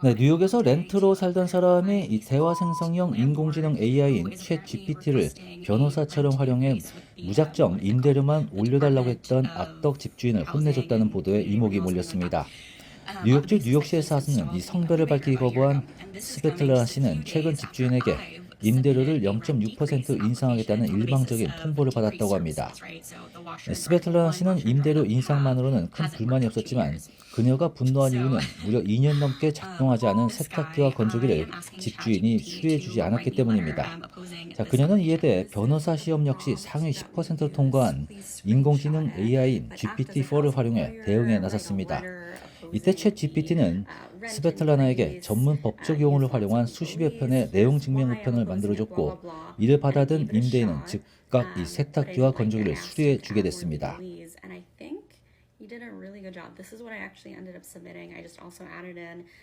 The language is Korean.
네, 뉴욕에서 렌트로 살던 사람이 이 대화 생성형 인공지능 AI인 챗 GPT를 변호사처럼 활용해 무작정 임대료만 올려달라고 했던 악덕 집주인을 혼내줬다는 보도에 이목이 몰렸습니다. 뉴욕주 뉴욕시에 사는 이 성별을 밝히기 거부한 스베틀라 씨는 최근 집주인에게 임대료를 0.6% 인상하겠다는 일방적인 통보를 받았다고 합니다. 네, 스베틀라나 씨는 임대료 인상만으로는 큰 불만이 없었지만 그녀가 분노한 이유는 무려 2년 넘게 작동하지 않은 세탁기와 건조기를 집주인이 수리해 주지 않았기 때문입니다. 자, 그녀는 이에 대해 변호사 시험 역시 상위 10%를 통과한 인공지능 AI인 GPT-4를 활용해 대응에 나섰습니다. 이때 챗 GPT는 스베틀라나에게 전문 법적 용어를 활용한 수십여 편의 내용 증명 우편을 만들어줬고 이를 받아든 임대인은 즉각 이 세탁기와 건조기를 수리해 주게 됐습니다.